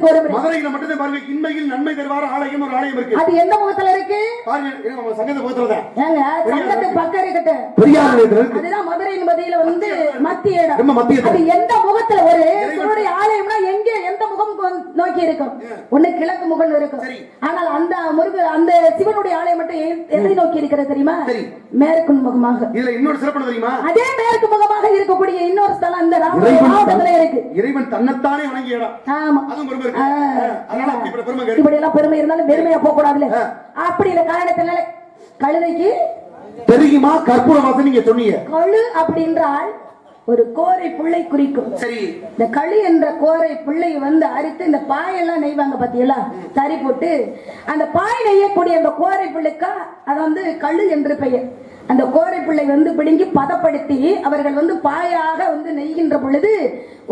மதுரையில மட்டும்தான் பாருங்க இன்மையில் நன்மை தருவார ஆலயம் ஒரு ஆலயம் இருக்கு. அது எந்த முகத்துல இருக்கு? பாருங்க இது நம்ம சங்கத்தை போத்துறதா ஏங்க சங்கத்து பக்கம் இருக்கட்டு பெரியார் நிலையத்துல இருக்கு. அதுதான் மதுரையின் மத்தியில வந்து மத்திய இடம். ரொம்ப மத்திய அது எந்த முகத்துல ஒரு சிவனுடைய ஆலயம்னா எங்க எந்த முகம் நோக்கி இருக்கும்? ஒண்ணு கிழக்கு முகம் இருக்கும். சரி. ஆனால் அந்த முருக அந்த சிவனுடைய ஆலயம் மட்டும் எதை நோக்கி இருக்கிறது தெரியுமா. மேற்கு முகமாக. இதுல இன்னொரு சிறப்பு என்ன தெரியுமா? அதே மேற்கு முகமாக இருக்கக்கூடிய இன்னொரு ஸ்தலம் அந்த ராம- இறைவன் மாவட்டத்துல இருக்கு. இறைவன் தன்னைத்தானே வணங்கிய இடம். ஆமா. பெருமை இப்படி எல்லாம் பெருமை இருந்தாலும் பெருமையா போக கூடாதுல அப்படி இல்ல காரணத்தினால கழுதைக்கு தெரியுமா? கற்பூர வாசம் நீங்க சொன்னீங்க. கழு அப்படின்றால் ஒரு கோரை புள்ளை குறிக்கும். சரி. இந்த களி என்ற கோரை பிள்ளை வந்து அரித்து இந்த பாயெல்லாம் நெய்வாங்க பாத்தீங்களா? தறி போட்டு அந்த பாய் நெய்யக்கூடிய அந்த கோரை பிள்ளைக்கா அது வந்து கழு என்று பெயர். அந்த கோரை பிள்ளை வந்து பிடுங்கி பதப்படுத்தி அவர்கள் வந்து பாயாக வந்து நெய்கின்ற பொழுது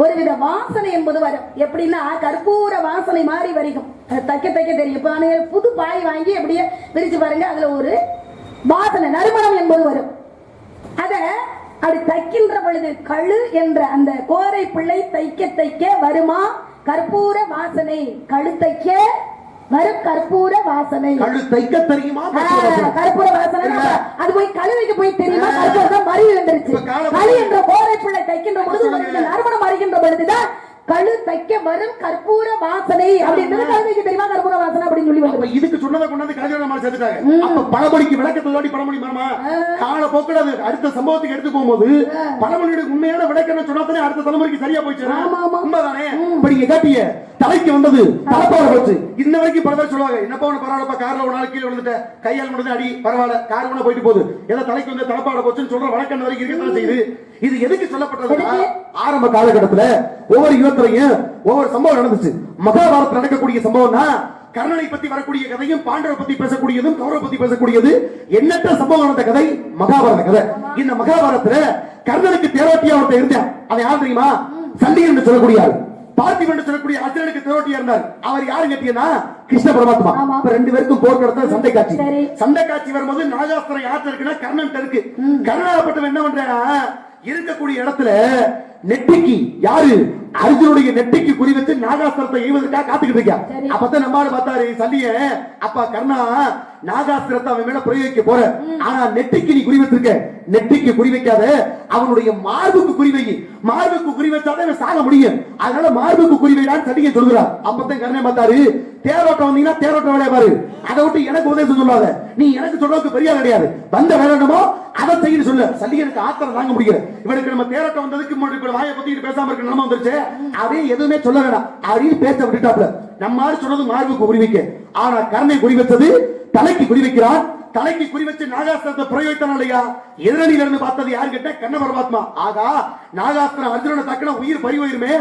ஒருவித வாசனை என்பது வரும். எப்படின்னா கற்பூர வாசனை மாறி வரைக்கும் அது தைக்க தைக்க தெரியும். இப்போ புது பாய் வாங்கி அப்படியே பிரிச்சு பாருங்க அதுல ஒரு வாசனை நறுமணம் என்பது வரும். அத அப்படி தைக்கின்ற பொழுது கழு என்ற அந்த கோரை பிள்ளை தைக்க தைக்க வருமா? கற்பூர வாசனை. கழு தைக்க கற்பூர வாசனை. கழு தைக்க தெரியுமா? கற்பூர வாசனை. அது போய் கழுதைக்கு போய் தெரியுமா? கற்பூரம் மறி கால- களி என்ற கோரை பிள்ளை தைக்கின்ற பொழுது. உங்களுக்கு நறுமணம் அறிகின்ற பொழுதுதான் கழு தைக்க வரும் கற்பூர வாசனை அப்படின்றது கழுதைக்கு தெரியுமா? கற்பூர வாசனை அப்படின்னு சொல்லி இதுக்கு சொன்னதை கொண்டாந்து கலைஞர் மாதிரி சேர்த்துட்டாங்க. அப்ப பழமொழிக்கு விளக்கத்தை தாண்டி பழமொழி மாமா. கால போக்குல அது அடுத்த சம்பவத்துக்கு எடுத்து போகும்போது பழமொழியோட உண்மையான விளக்கம் சொன்னாதானே அடுத்த தலைமுறைக்கு சரியா போயிடுச்சு. உண்மைதானே? இப்ப நீங்க கேட்டீங்க. தலைக்கு வந்தது தலைப்பாட போச்சு. இன்ன வரைக்கும் பல பேர் சொல்லுவாங்க என்னப்பா உனக்கு பரவாயில்லப்பா கார்ல ஒரு நாள் கீழே விழுந்துட்ட கையால் மட்டும் அடி பரவாயில்ல கார் ஒண்ணா போயிட்டு போகுது. ஏதோ தலைக்கு வந்து தலைப்பாட போச்சுன்னு சொல்ற வழக்கம் வரைக்கும் இருக்கத்தான் செய்யுது? இது எதுக்கு சொல்லப்பட்டதுன்னா ஆரம்ப காலகட்டத்துல ஒவ்வொரு யுகத்திலையும் ஒவ்வொரு சம்பவம் நடந்துச்சு. மகாபாரத் நடக்கக்கூடிய சம்பவம்னா கர்ணனை பத்தி வரக்கூடிய கதையும் பாண்டவரை பத்தி பேசக்கூடியதும் கௌரவ பத்தி பேசக்கூடியது எண்ணற்ற சம்பவம் நடந்த கதை மகாபாரத கதை. இந்த மகாபாரதத்துல கர்ணனுக்கு தேரோட்டியா ஒருத்தர் இருந்தார் அதை யார் தெரியுமா? சண்டி என்று சொல்லக்கூடிய பார்த்திபன் என்று சொல்லக்கூடிய அர்ஜுனனுக்கு தேரோட்டியா இருந்தார். அவர் யாரு கேட்டீங்கன்னா கிருஷ்ண பரமாத்மா. இப்ப ரெண்டு பேருக்கும் போர் நடத்த சண்டை காட்சி. சண்டை காட்சி வரும்போது நாகாஸ்திரம் யார்கிட்ட இருக்குன்னா கர்ணன் இருக்கு. கர்ணாகப்பட்டவன் என்ன பண்றானா இருக்கக்கூடிய இடத்துல நெட்டிக்கு யாரு? அர்ஜுனுடைய நெட்டிக்கு குறி வச்சு நாகாஸ்திரத்தை எய்வதற்காக காத்துக்கிட்டு இருக்கா. சரி. அப்பதான் நம்மால பார்த்தாரு சல்லிய அப்பா கர்ணா நாகாஸ்திரத்தை அவன் மேல பிரயோகிக்க போற. ஆனா நெட்டிக்கு நீ குறி வச்சிருக்க. நெட்டிக்கு குறி வைக்காத அவனுடைய மார்புக்கு குறி வை. மார்புக்கு குறி வச்சாதான் இவன் சாக முடியும். அதனால மார்புக்கு குறி வைடான்னு சண்டிகை சொல்கிறார் அப்பதான் கர்ணன் பார்த்தாரு தேரோட்டம் வந்தீங்கன்னா தேரோட்டம் வேலையா பாரு. அதை விட்டு எனக்கு உதவி சொல்லாத. நீ எனக்கு சொல்றதுக்கு பெரிய கிடையாது. வந்த வேலை என்னமோ அதை செய்யு சொல்லு. சல்லிகனுக்கு ஆத்திரம் தாங்க முடியல. இவனுக்கு நம்ம தேரோட்டம் வந்ததுக்கு முன்னாடி வாயை பத்தி பேசாம இருக்க நிலைமை வந்துருச்சு. அதே எதுவுமே சொல்ல வேணாம் அப்படின்னு பேச விட்டுட்டாப்ல நம்ம சொன்னது மார்புக்கு குறி வைக்க. ஆனா கருணை குறி வச்சது தலைக்கு குறி வைக்கிறான் தலைக்கு குறி வச்சு நாகாஸ்திரத்தை பிரயோகித்தான் இல்லையா எதிரணியில இருந்து பார்த்தது யாரு கேட்ட கண்ண பரமாத்மா. ஆகா நாகாஸ்திரம் அர்ஜுனனை தக்கன உயிர் பறிவோயிருமே.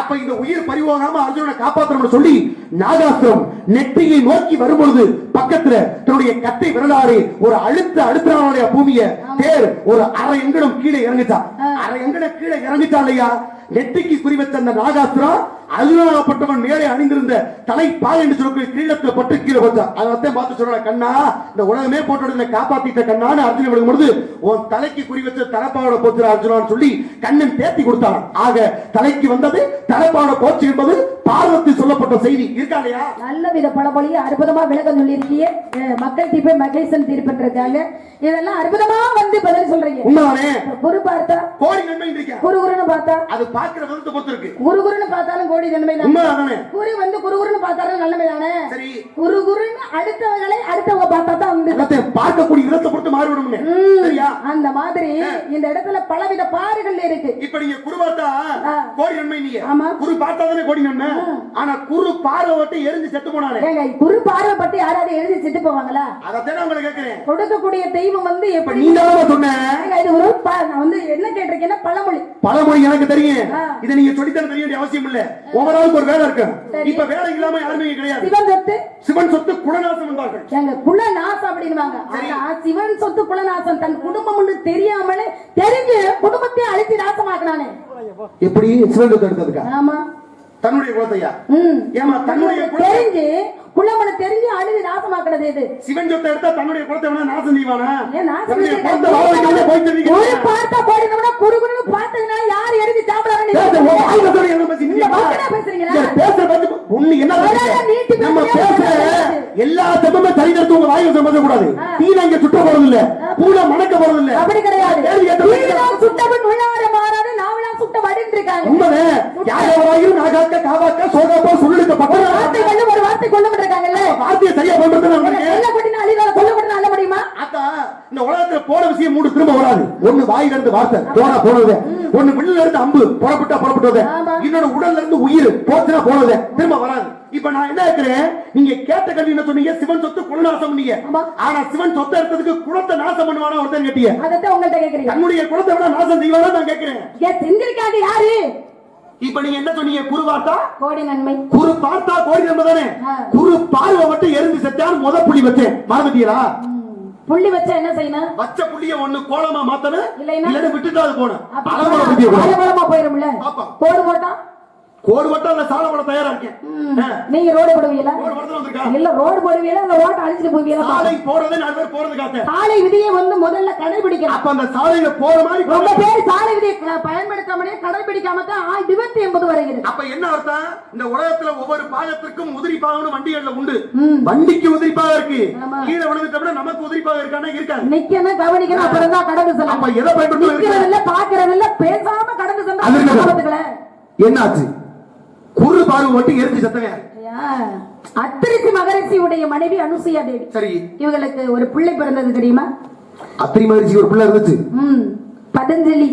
அப்ப இந்த உயிர் பறிவோகாம அர்ஜுனனை காப்பாற்றணும்னு சொல்லி நாகாஸ்திரம் நெற்றியை நோக்கி வரும்பொழுது பக்கத்துல தன்னுடைய கத்தை விரலாறு ஒரு அழுத்த அழுத்தினாலுடைய பூமிய தேர் ஒரு அரை எங்கடம் கீழே இறங்குச்சா. அரை எங்கடம் கீழே இறங்குச்சா இல்லையா நெற்றிக்கு குறி அந்த நாகாஸ்திரம் அருணாகப்பட்டவன் மேலே அணிந்திருந்த தலை பாய் என்று சொல்லக்கூடிய கிரீடத்துல பட்டு கீழே வச்சா அதை பார்த்து சொல்ற கண்ணா இந்த உலகமே போட்டு காப்பாத்திட்ட கண்ணான்னு அர்ஜுனன் விடும் பொழுது உன் தலைக்கு குறி வச்ச தலைப்பாவோட போச்சு அர்ஜுனான்னு சொல்லி கண்ணன் தேத்தி கொடுத்தான். ஆக தலைக்கு வந்தது தலைப்பாவோட போச்சு என்பது பார்வதி சொல்லப்பட்ட செய்தி இருக்கா இல்லையா நல்ல வித பழமொழியை அற்புதமா விளக்கம் சொல்லியிருக்கீங்க. அஹ் மக்கள் தீர்ப்பு மகேசன் தீர்ப்புன்றதாங்க இதெல்லாம் அற்புதமா வந்து பதில் சொல்றீங்க. உண்மைதானே? குரு பார்த்தா கோடி நன்மை இருக்கா குரு குருன்னு பார்த்தா அது பார்க்கிற விதத்தை பொறுத்து இருக்கு குரு குருன்னு பார்த்தாலும் கோடி நன்மை தான் உண்மைதானே? குரு வந்து குரு குருன்னு பார்த்தாலும் நல்லமை தானே சரி. குரு குருன்னு அடுத்தவங்களை அடுத்தவங்க பார்த்தா தான் எல்லாத்தையும் பார்க்கக்கூடிய விதத்தை பொறுத்து மாறிவிடும் சரியா? அந்த மாதிரி இந்த இடத்துல பலவித பாறுகள் இருக்கு. இப்ப நீங்க குரு பார்த்தா. கோடி நன்மை நீங்க. ஆமா. குரு பார்த்தா தானே கோடி நன்மை? ஆனா குரு பார்வை விட்டு எரிஞ்சு செத்து போனாலே. குரு பார்வைப்பட்டு யாராவது எழுதி செத்து போவாங்களா? அதைத்தான் உங்களை கேட்கிறேன். கொடுக்கக்கூடிய தெய்வம் வந்து எப்படி? நீங்க சொன்ன இது ஒரு நான் வந்து என்ன கேட்டிருக்கேன்னா பழமொழி. பழமொழி எனக்கு தெரியும். இதை நீங்க சொல்லித்தர தெரிய வேண்டிய அவசியம் இல்ல. ஆளுக்கு ஒரு வேலை இருக்கு. இப்ப வேலை இல்லாம யாருமே கிடையாது. சிவன் சொத்து? சிவன் சொத்து குணநாசம் என்பார்கள். எங்க குல நாசம் அப்படின்னுவாங்க ஆனா சிவன் சொத்து குலநாசம். தன் குடும்பம் தெரியாமலே தெரிஞ்சு குடும்பத்தை அழித்து நாசமாக்குனானே. எப்படி? சிவன் சொத்து எடுத்ததுக்கா? ஆமா. தன்னுடைய குலத்தையா? ஏமா தன்னுடைய தெரிஞ்சு குலமனை தெரிஞ்சு அழுது நாசமாக்குனது இது சிவன் சொத்தை எடுத்தா தன்னுடைய குலத்தை வேணா நாசம் செய்வானா? ஒரு பார்த்தா போடினோம்னா குரு குருன்னு பார்த்ததுனால யார் எடுத்து பார்த்து ஒண்ணு என்ன நம்ம பேசுற. எல்லா சத்தமும் தனி கருத்து உங்க வாயில சம்பந்த கூடாது தீன இங்க சுட்ட போறது இல்ல மணக்க போறது இல்ல அப்படி கிடையாது. சுட்டவன் வடின்னு இருக்காங்க உண்மைதே யாராவது நாகாக்க காவாக்க சோகாப்பா ஒரு பக்கம் வார்த்தை கொண்டு ஒரு வார்த்தை கொண்டு இருக்காங்கல்ல வார்த்தையை சரியா பண்றது நம்மளுக்கு சொல்ல கொட்டினா கொல்ல கொட்டினா அள்ள முடியுமா அக்கா இந்த உலகத்துல போன விஷயம் மூணு திரும்ப வராது. ஒண்ணு வாயில இருந்து வார்த்தை. போனா போனது. ஒண்ணு வில்லுல இருந்து அம்பு. புறப்பட்டா புறப்பட்டது. இன்னொன்னு உடல்ல இருந்து உயிர். போச்சுனா போனது. திரும்ப வராது. இப்ப நான் என்ன இருக்கிறேன் நீங்க கேட்ட கல்வி என்ன சொன்னீங்க? சிவன் சொத்து குலநாசம் பண்ணீங்க. ஆனா சிவன் சொத்தை எடுத்ததுக்கு குலத்தை நாசம் பண்ணுவானா ஒருத்தன் கேட்டீங்க. அதத்தான் உங்கள்ட்ட கேக்குறீங்க. தன்னுடைய குலத்தை விட நாசம் செய்வானா நான் கேட்கிறேன் ஏன் செஞ்சிருக்காங்க யாரு? இப்ப நீங்க என்ன சொன்னீங்க? குரு பார்த்தா? கோடி நன்மை. குரு பார்த்தா கோடி என்பதானே ஆ. குரு பார்வை மட்டும் எரிந்து செத்தான் முத புள்ளி வச்சேன். மறந்துட்டீங்களா? புள்ளி வச்சா என்ன செய்யணும்? பச்ச புள்ளிய ஒண்ணு கோலமா மாத்தணும் இல்லைன்னா? விட்டுட்டு அது போன அப்ப அளவோட புத்திய கோடு மட்டும் அந்த சாலை போட தயாரா இருக்கேன். நீங்க ரோடு போடுவீங்களா? இல்ல ரோடு போடுவீங்களா? இல்ல ரோட்டை அழிச்சிட்டு போவீங்களா? சாலை போறதே நாலு பேர் போறது காத்த சாலை விதியை வந்து முதல்ல கடைபிடிக்கணும். அப்ப அந்த சாலையில போற மாதிரி ரொம்ப. பேர் சாலை விதியை பயன்படுத்தாமலே கடைபிடிக்காம தான் விபத்து என்பது வருகிறது அப்ப என்ன அர்த்தம்? இந்த உலகத்துல ஒவ்வொரு பாகத்திற்கும் உதிரி பாகம்னு வண்டிகள்ல உண்டு. வண்டிக்கு உதிரி பாகம் இருக்கு. கீழே விழுந்துட்டோம்னா நமக்கு உதிரி பாகம் இருக்கானா? இருக்காது. நிக்கணும் கவனிக்கணும் அப்புறம் தான் கடந்து அப்ப செல்லணும் எதை நிக்கிறது இல்ல பாக்குறது இல்ல பேசாம கடந்து. ஆபத்துக்களே. என்னாச்சு? குரு பார்வை மட்டும் எரிஞ்சு சத்தங்க அத்திரிசி மகரிஷியுடைய மனைவி அனுசுயா தேவி. சரி. இவங்களுக்கு ஒரு பிள்ளை பிறந்தது தெரியுமா? அத்திரி மகிழ்ச்சி ஒரு பிள்ளை இருந்துச்சு. ம் பதஞ்சலி.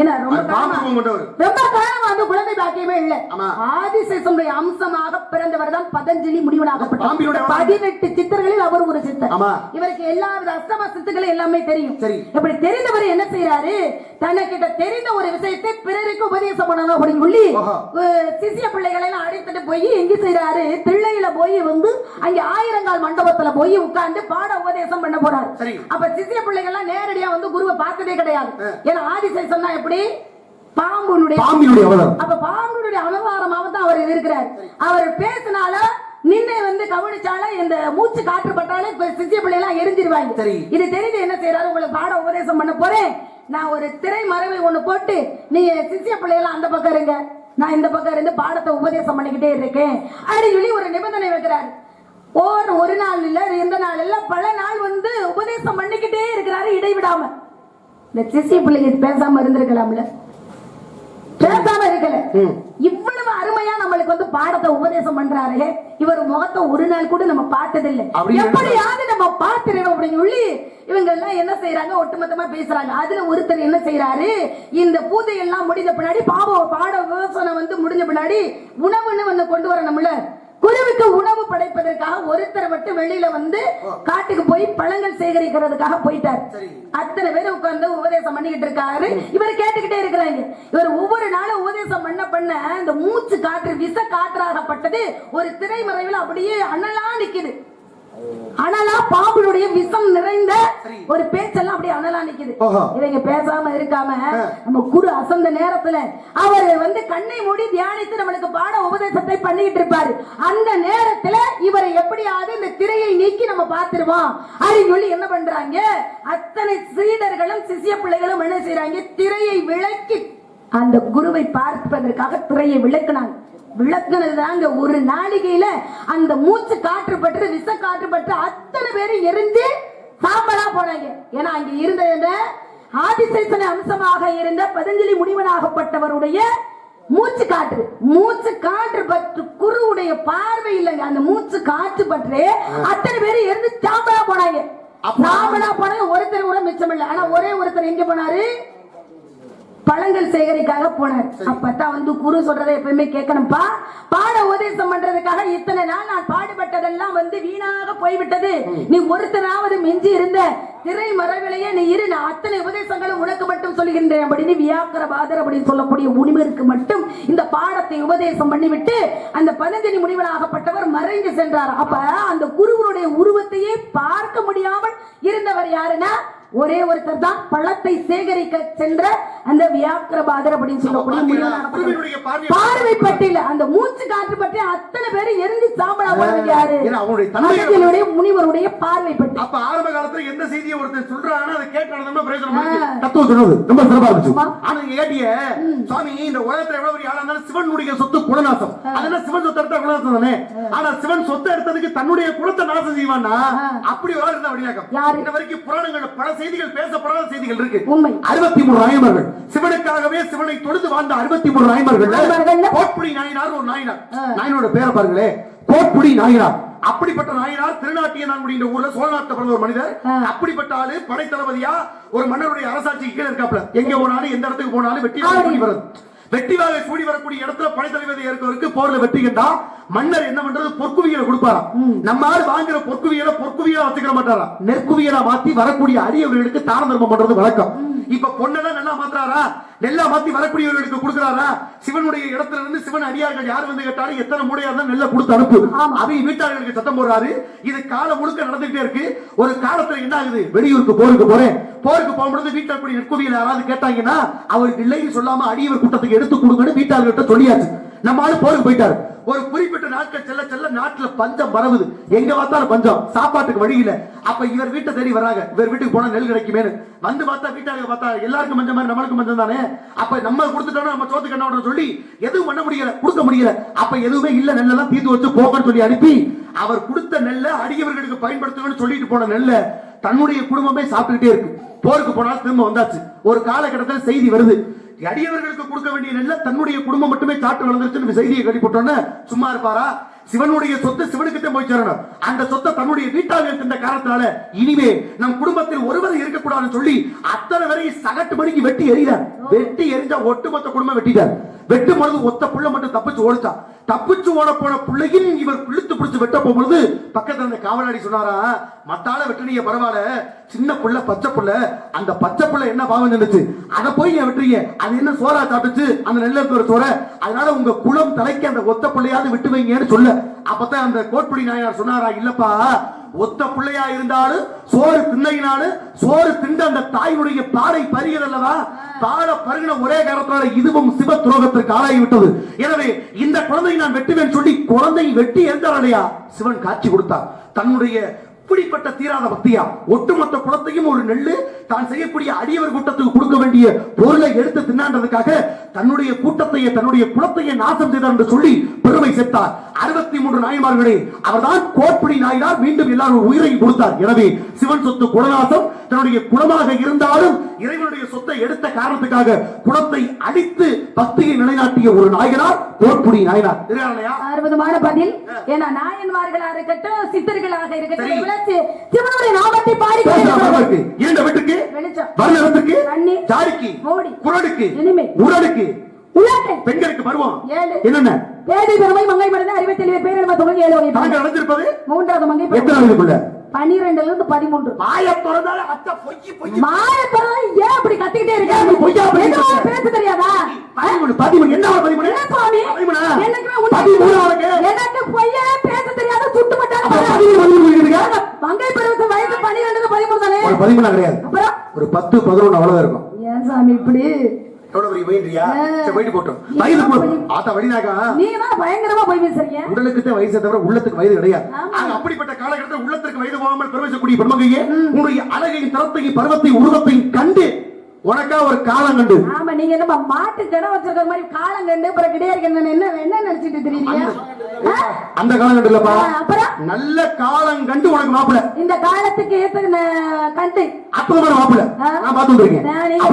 ஏன்னா ரொம்ப அது காலமா பாம்பு கொண்டவர் ரொம்ப காலமா அந்த குழந்தை பாக்கியமே இல்ல. ஆமா. ஆதிசேஷனுடைய அம்சமாக பிறந்தவர் தான் பதஞ்சலி முனிவனாகப்பட்டார் பாம்பினுடைய பதினெட்டு சித்தர்களில் அவர் ஒரு சித்தர். ஆமா. இவருக்கு எல்லா வித அஷ்டம சித்துக்களும் எல்லாமே தெரியும். சரி. இப்படி தெரிந்தவர் என்ன செய்யறாரு தனக்கிட்ட தெரிந்த ஒரு விஷயத்தை பிறருக்கு உபதேசம் பண்ணணும் அப்படின்னு சொல்லி ஆஹா. அஹ், சிசிய பிள்ளைகளை எல்லாம் அழைத்துட்டு போய் எங்க செய்யறாரு தில்லையில போய் வந்து அங்க ஆயிரங்கால் மண்டபத்துல போய் உட்கார்ந்து பாட உபதேசம் பண்ண போறாரு. அப்ப சிசிய பிள்ளைகள் எல்லாம் நேரடியா வந்து குருவை பார்த்ததே கிடையாது. ஏன்னா ஆதிசேஷன்னா எப்படி? பாம்புனுடைய பாம்பினுடைய அவதாரம். அப்ப பாம்புடைய அவதாரமாக தான் அவர் இருக்கிறார். அவர் பேசினால நின்னை வந்து கவனிச்சால இந்த மூச்சு காற்று பட்டாலே இப்ப சிசிய பிள்ளை எல்லாம் எரிஞ்சிருவாங்க. சரி. இது தெரிஞ்சு என்ன செய்யறாரு உங்களுக்கு பாட உபதேசம் பண்ண போறேன். நான் ஒரு திரை மறைவை ஒண்ணு போட்டு நீங்க சிசிய பிள்ளைகள் அந்த பக்கம் இருங்க. நான் இந்த பக்கம் இருந்து பாடத்தை உபதேசம் பண்ணிக்கிட்டே இருக்கேன். அப்படின்னு சொல்லி ஒரு நிபந்தனை வைக்கிறாரு. ஒரு ஒரு நாள் இல்ல இந்த நாள் இல்ல பல நாள் வந்து உபதேசம் பண்ணிக்கிட்டே இருக்கிறாரு இடைவிடாம. இந்த சிசிய பிள்ளைங்க பேசாம இருந்திருக்கலாம்ல? பேசாம இருக்கல. இவ்வளவு அருமையா நம்மளுக்கு வந்து பாடத்தை உபதேசம் பண்றாரு. இவர் முகத்தை ஒரு நாள் கூட நம்ம அப்படி எப்படியாவது நம்ம பார்த்திடணும் அப்படின்னு சொல்லி இவங்க எல்லாம் என்ன செய்யறாங்க ஒட்டுமொத்தமா பேசுறாங்க. அதுல ஒருத்தர் என்ன செய்யறாரு இந்த பூஜை எல்லாம் முடிஞ்ச பின்னாடி பாவ பாட விவசாயம் வந்து முடிஞ்ச பின்னாடி உணவுன்னு வந்து கொண்டு வரணும்ல. குருவுக்கு உணவு படைப்பதற்காக ஒருத்தர் மட்டும் வெளியில வந்து காட்டுக்கு போய் பழங்கள் சேகரிக்கிறதுக்காக போயிட்டார். அத்தனை பேர் உட்கார்ந்து உபதேசம் பண்ணிக்கிட்டு இருக்காரு. இவர் கேட்டுக்கிட்டே இருக்கிறாங்க. இவர் ஒவ்வொரு நாளும் உபதேசம் பண்ண பண்ண இந்த மூச்சு காற்று விச காற்றாகப்பட்டது. ஒரு திரைமறைவில் அப்படியே அனலா நிக்குது. அனலா பாம்புடைய விஷம் நிறைந்த ஒரு பேச்செல்லாம் அப்படியே அனலா நிக்குது. இவங்க பேசாம இருக்காம நம்ம குரு அசந்த நேரத்துல அவர் வந்து கண்ணை மூடி தியானித்து நம்மளுக்கு பாட உபதேசத்தை பண்ணிட்டு இருப்பாரு. அந்த நேரத்துல இவரை எப்படியாவது இந்த திரையை நீக்கி நம்ம பார்த்துருவோம். அப்படின்னு சொல்லி என்ன பண்றாங்க? அத்தனை சீடர்களும் சிசிய பிள்ளைகளும் என்ன செய்யறாங்க திரையை விளக்கி அந்த குருவை பார்ப்பதற்காக திரையை விளக்குனாங்க. விளக்குனது தாங்க ஒரு நாளிகையில அந்த மூச்சு காற்று பட்டு விச காற்று பட்டு அத்தனை பேரும் எரிஞ்சு சாம்பலா போனாங்க. ஏன்னா அங்க இருந்த ஆதிசேஷன அம்சமாக இருந்த பதஞ்சலி முனிவனாகப்பட்டவருடைய மூச்சு காற்று. மூச்சு காற்று பற்று குருவுடைய பார்வை இல்லைங்க அந்த மூச்சு காற்று பற்று அத்தனை பேரும் எரிஞ்சு சாம்பலா போனாங்க. சாம்பலா போனாங்க ஒருத்தர் கூட மிச்சம் இல்லை ஆனா ஒரே ஒருத்தர் எங்க போனாரு? பழங்கள் சேகரிக்காக போனார். அப்பதான் வந்து குரு சொல்றதை எப்பயுமே கேட்கணும்ப்பா பாட உபதேசம் பண்றதுக்காக இத்தனை நாள் நான் பாடுபட்டதெல்லாம் வந்து வீணாக போய்விட்டது. நீ ஒருத்தனாவது மிஞ்சி இருந்த திரை மரவிலேயே நீ இரு. நான் அத்தனை உபதேசங்களும் உனக்கு மட்டும் சொல்கின்றேன் அப்படின்னு வியாக்கரவாதர் அப்படின்னு சொல்லக்கூடிய முனிவருக்கு மட்டும் இந்த பாடத்தை உபதேசம் பண்ணிவிட்டு அந்த பதஞ்சலி முனிவனாகப்பட்டவர் மறைந்து சென்றார். அப்ப அந்த குருவனுடைய உருவத்தையே பார்க்க முடியாமல் இருந்தவர் யாருன்னா ஒரே ஒருத்தர் தான் பழத்தை சேகரிக்க சென்ற அந்த வியாக்கிரபாதர் அப்படின்னு சொல்லக்கூடிய பார்வை- பட்டியல. அந்த மூச்சு காற்று பற்றி அத்தனை பேரும் எரிஞ்சு சாம்பலா போனது யாரு? அவனுடைய முனிவருடைய பார்வை பட்டி அப்ப ஆரம்ப காலத்துல எந்த செய்தியை ஒருத்தர் சொல்றாங்கன்னா அதை கேட்டு நடந்தோம்னா பிரயோஜனம் இருக்கு. தத்துவம் சொன்னது ரொம்ப சிறப்பா இருந்துச்சு. ஆனா கேட்டிய சுவாமி இந்த உலகத்துல எவ்வளவு பெரிய ஆளா இருந்தாலும் சிவனுடைய சொத்து குலநாசம் அதெல்லாம் சிவன் சொத்தை எடுத்தா குலநாசம் தானே? ஆனா சிவன் சொத்தை எடுத்ததுக்கு தன்னுடைய குலத்தை நாசம் செய்வான்னா அப்படி ஒரு ஆள் இருந்தா யாரு? இந்த வரைக்கும் புராணங்கள்ல பல செய்திகள் பேசப்படாத செய்திகள் இருக்கு. அறுபத்தி மூணு நாயமர்கள் சிவனுக்காகவே சிவனை தொழுது வாழ்ந்த அறுபத்தி மூணு நாயமர்கள்? கோட்புடி நாயனார் ஒரு நாயனார். நாயனோட பேரை பாருங்களே. கோட்புடி நாயனார். அப்படிப்பட்ட நாயனார் திருநாட்டிய ஊர்ல சோழநாட்டில் பிறந்த ஒரு மனிதர். அப்படிப்பட்ட ஆளு படை தளபதியா ஒரு மன்னருடைய அரசாட்சிக்கு கீழே இருக்காப்ல எங்க போனாலும் எந்த இடத்துக்கு போனாலும் வருது வெட்டி வாகை சூடி வரக்கூடிய இடத்துல படை தளபதி இருக்கவருக்கு போர்ல வெற்றி கண்டா மன்னர் என்ன பண்றது? பொற்குவியலை கொடுப்பாராம். நம்ம ஆள் வாங்குற பொற்குவியலை பொற்குவியலா வச்சுக்கிற மாட்டாரா? நெற்குவியலா மாத்தி வரக்கூடிய அரியவர்களுக்கு தான தர்மம் பண்றது வழக்கம். இப்ப பொண்ணெல்லாம் நல்லா மாத்துறாரா? நெல்லா மாத்தி வரக்கூடியவர்களுக்கு கொடுக்குறாரா? சிவனுடைய இடத்துல இருந்து சிவன் அடியார்கள் யார் வந்து கேட்டாலும் எத்தனை மூடையா இருந்தா நெல்லை கொடுத்து அனுப்பு. அவங்க வீட்டாளர்களுக்கு சத்தம் போடுறாரு. இது காலம் முழுக்க நடந்துகிட்டே இருக்கு. ஒரு காலத்துல என்ன ஆகுது? வெளியூருக்கு போருக்கு போறேன். போருக்கு போகும்போது வீட்டில் கூடிய நெற்குவியல் யாராவது கேட்டாங்கன்னா அவருக்கு இல்லைன்னு சொல்லாம அடியவர் கூட்டத்துக்கு எடுத்து கொடுங்கன்னு வீட்டாளர்கிட்ட சொல்லியாச்சு. நம்ம ஆளு போருக்கு போயிட்டாரு. ஒரு குறிப்பிட்ட நாட்கள் செல்ல செல்ல நாட்டுல பஞ்சம் பரவுது. எங்க பார்த்தாலும் பஞ்சம். சாப்பாட்டுக்கு வழி இல்ல. அப்ப இவர் வீட்டை தேடி வராங்க. இவர் வீட்டுக்கு போனா நெல் கிடைக்குமே வந்து பார்த்தா வீட்டாளுங்க பார்த்தா எல்லாருக்கும் பஞ்சம் மாதிரி நம்மளுக்கும் பஞ்சம் தானே? அப்ப நம்ம கொடுத்துட்டோம் நம்ம சோத்துக்கு என்ன சொல்லி எதுவும் பண்ண முடியல. கொடுக்க முடியல. அப்ப எதுவுமே இல்ல. நெல்லெல்லாம் தீர்த்து வச்சு போங்கன்னு சொல்லி அனுப்பி அவர் கொடுத்த நெல்லை அடியவர்களுக்கு பயன்படுத்துங்கன்னு சொல்லிட்டு போன நெல்லை தன்னுடைய குடும்பமே சாப்பிட்டுக்கிட்டே இருக்கு. போருக்கு போனாலும் திரும்ப வந்தாச்சு. ஒரு காலகட்டத்தில் செய்தி வருது. அடியவர்களுக்கு கொடுக்க வேண்டிய நெல்ல தன்னுடைய குடும்பம் மட்டுமே காட்டு வளர்ந்துருச்சுன்னு செய்தியை கடிப்பட்டோன்னு சும்மா இருப்பாரா? சிவனுடைய சொத்து சிவனுக்கு போய் சேரணும். அந்த சொத்தை தன்னுடைய வீட்டாக இருக்கின்ற காரணத்தினால இனிமே நம் குடும்பத்தில் ஒருவர் இருக்கக்கூடாதுன்னு சொல்லி அத்தனை வரை சகட்டு மணிக்கு வெட்டி எறிகிறார். வெட்டி எரிஞ்சா ஒட்டுமொத்த குடும்பம் வெட்டிட்டார். வெட்டும் பொழுது ஒத்த புள்ள மட்டும் தப்பிச்சு ஓடுச்சா? தப்பிச்சு ஓட போன பிள்ளையும் இவர் இழுத்து பிடிச்சு வெட்ட போகும்போது பக்கத்துல அந்த காவலாடி சொன்னாரா? மத்தால வெட்டினீங்க பரவாயில்ல. சின்ன புள்ள பச்சை புள்ள. அந்த பச்சை புள்ள என்ன பாவம் நினைச்சு அதை போய் ஏன் வெட்டுறீங்க? அது என்ன சோறா சாப்பிட்டுச்சு? அந்த நெல்ல இருக்கிற சோற? அதனால உங்க குளம் தலைக்கு அந்த ஒத்த பிள்ளையாவது விட்டு வைங்கன்னு சொல்ல. அப்பதான் அந்த கோட்படி நாயனார் சொன்னாரா இல்லப்பா ஒத்த பிள்ளையா இருந்தாலும் சோறு திண்ணையினாலும் சோறு திண்ட அந்த தாயினுடைய பாடை பருகிறல்லவா பாட பருகின ஒரே காரணத்தினால இதுவும் சிவ துரோகத்திற்கு ஆளாகி விட்டது. எனவே இந்த குழந்தையை நான் வெட்டுவேன் சொல்லி குழந்தை வெட்டி எரிந்தார் சிவன் காட்சி கொடுத்தார். தன்னுடைய இப்படிப்பட்ட தீராத பக்தியா? ஒட்டுமொத்த குலத்தையும் ஒரு நெல்லு தான் செய்யக்கூடிய அடியவர் கூட்டத்துக்கு கொடுக்க வேண்டிய பொருளை எடுத்து தின்னான்றதுக்காக தன்னுடைய கூட்டத்தையே தன்னுடைய குலத்தையே நாசம் செய்தார் என்று சொல்லி பெருமை சேர்த்தார். அறுபத்தி மூன்று நாயன்மார்களே அவர்தான் கோட்புடி நாயினார் மீண்டும் எல்லாரும் உயிரை கொடுத்தார். எனவே சிவன் சொத்து குலநாசம் தன்னுடைய குலமாக இருந்தாலும் இறைவனுடைய சொத்தை எடுத்த காரணத்துக்காக குலத்தை அடித்து பக்தியை நிலைநாட்டிய ஒரு நாயனார் கோட்புடி நாயனார். அற்புதமான பதில். ஏன்னா நாயன்மார்களா இருக்கட்டும் சித்தர்களாக இருக்கட்டும் சிவனுடைய நாமத்தை பாடி இரண்டு வீட்டுக்கு தண்ணி ஜாடிக்கு உடலுக்கு உலகை பெண்களுக்கு பருவம் என்னென்ன? பேதை பெருமை மங்கை மருந்து அறிவை தெளிவை பேரிடம தொகை ஏழு வகை தாங்கள் நடந்திருப்பது? மூன்றாவது மங்கை எத்தனை வயதுக்குள்ள பனிரெண்டுல இருந்து பதிமூன்று. மாய அத்தை பொய்யி பொய்யி. மாயப்பறம் ஏன் அப்படி கத்திக்கிட்டே இருக்க ஏன் பொய்யா? பேச தெரியாதா? பதிமூணு பதிமூணு என்ன பதிமூணு? என்ன சுவாமி? உண்மை பதிமூணு எனக்கு பொய்யே பேச தெரியாத சுட்டு மட்டாங்க? மங்கை பருவத்து வயசு பனிரெண்டு பதிமூணு தானே? ஒரு பதிமூணா கிடையாது. ஒரு பத்து பதினொன்னு அவ்வளவுதான் இருக்கும். ஏன் சாமி இப்படி? எவ்வளவு பெரிய வயின்றியா ஆ. சரி போயிட்டு போட்டோம் வயது கூட- ஆத்தா வடினாக்கா நீங்க தான் பயங்கரமா போய் பேசுறீங்க. உடலுக்கு தான் வயசை தவிர உள்ளத்துக்கு வயது கிடையாது. அப்படிப்பட்ட காலகட்டத்தில் உள்ளத்திற்கு வயது போகாமல் பிரவேசக்கூடிய பெருமங்கையே உன்னுடைய அழகையும் தரத்தையும் பருவத்தையும் உருவத்தையும் கண்டு உனக்கா ஒரு காலம் கண்டு. ஆமா நீங்க என்ன மாட்டு கடை வச்சிருக்கிற மாதிரி காலம் கண்டு அப்புறம் கிடையாது என்ன என்ன நினைச்சிட்டு தெரியுறீங்க ஆ? அந்த காலம் கண்டு இல்லப்பா ஆ, அப்புறம்? நல்ல காலம் கண்டு உனக்கு மாப்பிள. இந்த காலத்துக்கு ஏத்த கண்டு. அற்புதமான மாப்பிள. நான் அப்படி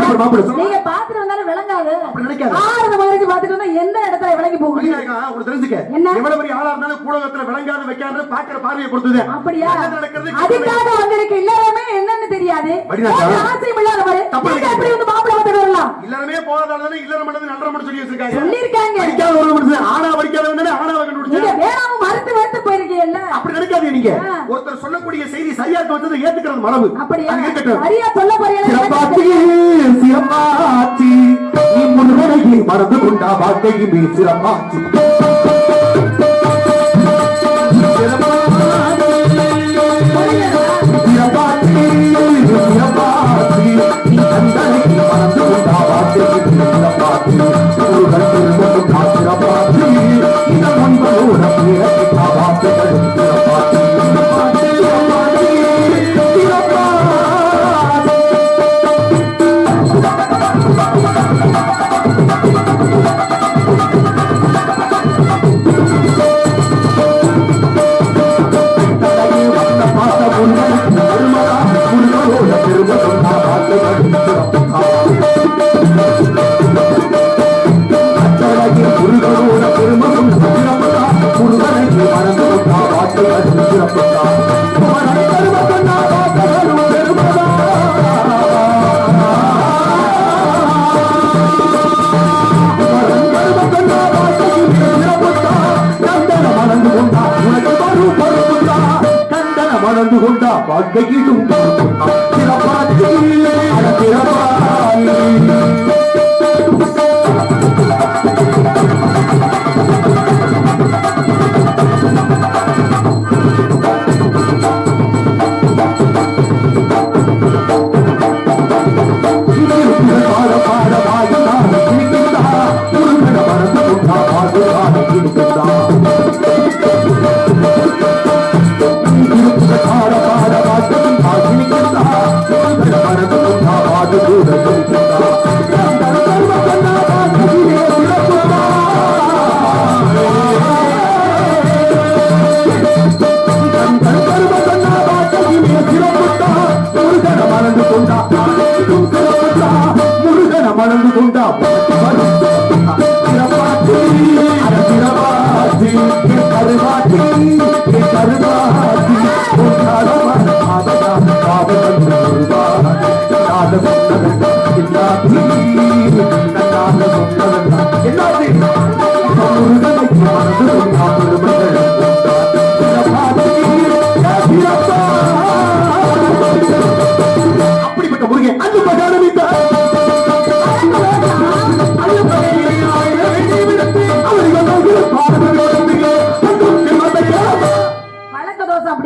ஒரு மாப்பிள நீங்க பாத்துட்டு வந்தாலும் விளங்காது. ஆறு மகிழ்ச்சி பாத்துட்டு எந்த இடத்துல விளங்கி போகும்? உனக்கு தெரிஞ்சுக்க. என்ன? எவ்வளவு பெரிய ஆளா இருந்தாலும் கூடகத்துல விளங்காத வைக்காத பாக்குற பார்வையை பொறுத்தது அப்படியா? அதுக்காக உங்களுக்கு எல்லாருமே என்னன்னு தெரியாது. ஆசையும் இல்லாத மாதிரி. தப்பா நீங்க நினைக்காத. எப்படி வந்து மாப்பிள்ளை வந்து வரலாம்? இல்லறமே போகாதானே இல்லறம் நல்லறம் பண்ண சொல்லி வச்சிருக்காங்க. சொல்லியிருக்காங்க. செய்யுங்க ஒருத்தர் சொல்லக்கூடிய செய்தி சரியா தோற்றது ஏத்துக்கிறது மரபு. சிறப்பாத்தி மறந்து கொண்டா வாழ்க்கையுமே சிறப்பாத்தி சிறப்பாத்தி சிறப்பாத்தி they you you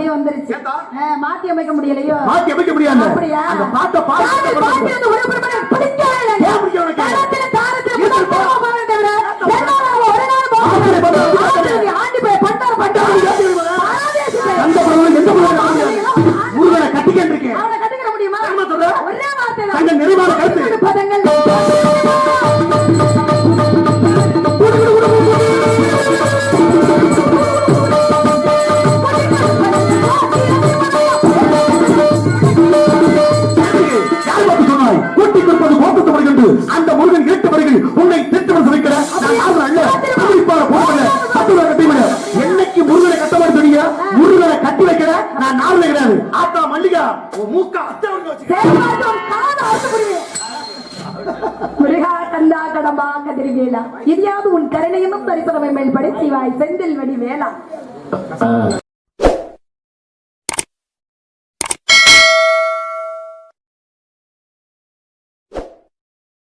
அப்படியே வந்துருச்சு மாத்தி அமைக்க முடியலையோ மாத்தி அமைக்க முடியாது அப்படியா? அந்த பாட்டை பாட்டு அந்த ஒரு பிடிக்கவே இல்லை. ஏன் முதல்? போக என்னால ஒரு நாள் போக ஆண்டி போய் பண்டாரு, பண்டாரு. அந்த பிரபலம் எந்த பிரபலம் முருகனை கட்டிக்கிட்டு இருக்கேன் அவனை கட்டிக்கிற முடியுமா? என்ன சொல்ற? ஒரே வார்த்தை தான். நிறைவான கருத்து. பதங்கள். கந்தா கடம்பா கதிர்வேலா இதையாவது உன் கருணையும் தரிசனமை மேல்படி சிவாய் செந்தில் வடி வேளா